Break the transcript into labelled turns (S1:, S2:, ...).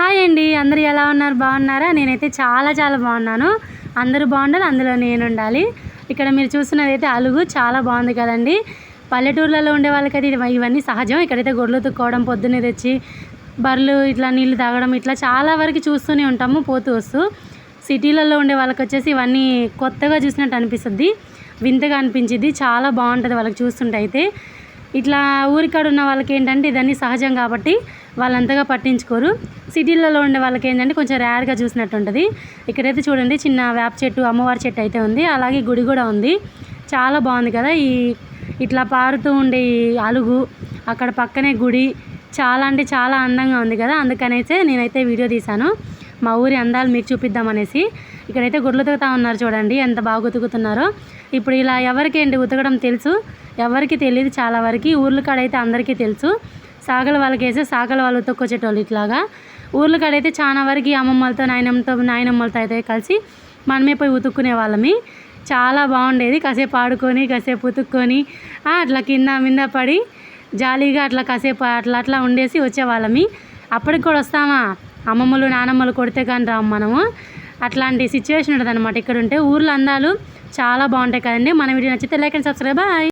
S1: Hi అండి అందరూ ఎలా ఉన్నారు? బాగున్నారా? నేనైతే చాలా చాలా బాగున్నాను. అందరూ బాగుండాలి అందులో నేను ఉండాలి. ఇక్కడ మీరు చూస్తున్నది అయితే అలుగు చాలా బాగుంది కదండి. పల్లెటూర్లలో ఉండే వాళ్ళకైతే ఇవన్నీ సహజం. ఇక్కడైతే గొడ్లు తుక్కోవడం పొద్దున్నే తెచ్చి బర్రెలు ఇట్లా నీళ్ళు తాగడం ఇట్లా చాలా వరకు చూస్తూనే ఉంటాము పోతూ వస్తూ. సిటీలలో ఉండే వాళ్ళకి వచ్చేసి ఇవన్నీ కొత్తగా చూసినట్టు అనిపిస్తుంది. వింతగా అనిపించింది చాలా బాగుంటుంది వాళ్ళకి చూస్తుంటే అయితే. ఇట్లా ఊరికాడ ఉన్న వాళ్ళకి ఏంటంటే ఇదన్నీ సహజం కాబట్టి వాళ్ళంతగా పట్టించుకోరు. సిటీలలో ఉండే వాళ్ళకి ఏంటంటే కొంచెం రేర్గా చూసినట్టు ఉంటుంది ఇక్కడైతే చూడండి చిన్న వేప చెట్టు అమ్మవారి చెట్టు అయితే ఉంది. అలాగే గుడి కూడా ఉంది. చాలా బాగుంది కదా ఈ ఇట్లా పారుతూ ఉండే ఈ అలుగు అక్కడ పక్కనే గుడి. చాలా అంటే చాలా అందంగా ఉంది కదా. అందుకనైతే నేనైతే వీడియో తీశాను. మా ఊరి అందాలు మీకు చూపిద్దామనేసి. ఇక్కడైతే గుడ్లు ఉతుకుతా ఉన్నారు చూడండి ఎంత బాగా ఉతుకుతున్నారో. ఇప్పుడు ఇలా ఎవరికి ఏంటి ఉతకడం తెలుసు? ఎవరికి తెలియదు చాలా వరకు. ఊర్ల కాడైతే అందరికీ తెలుసు. సాగల వాళ్ళకి వేస్తే సాగల వాళ్ళు తొక్కొచ్చేటోళ్ళు ఇట్లాగా. ఊర్ల కాడైతే చాలా వరకు అమ్మమ్మలతో నాయనమ్మతో నాయనమ్మలతో అయితే కలిసి మనమే పోయి ఉతుక్కునే వాళ్ళమి. చాలా బాగుండేది. కాసేపు ఆడుకొని కాసేపు ఉతుక్కొని అట్లా కింద మింద పడి జాలీగా అట్లా కాసేపు అట్లా అట్లా ఉండేసి వచ్చేవాళ్ళమి. అప్పటికి కూడా వస్తామా? అమ్మమ్మలు నానమ్మలు కొడితే కానీ రాము మనము. అట్లాంటి సిచ్యువేషన్ ఉంటుంది అనమాట ఇక్కడ ఉంటే ఊర్లో అందాలు చాలా బాగుంటాయి కదండి. మన వీడియో నచ్చితే లైక్ అండ్ సబ్స్క్రైబ్. బాయ్.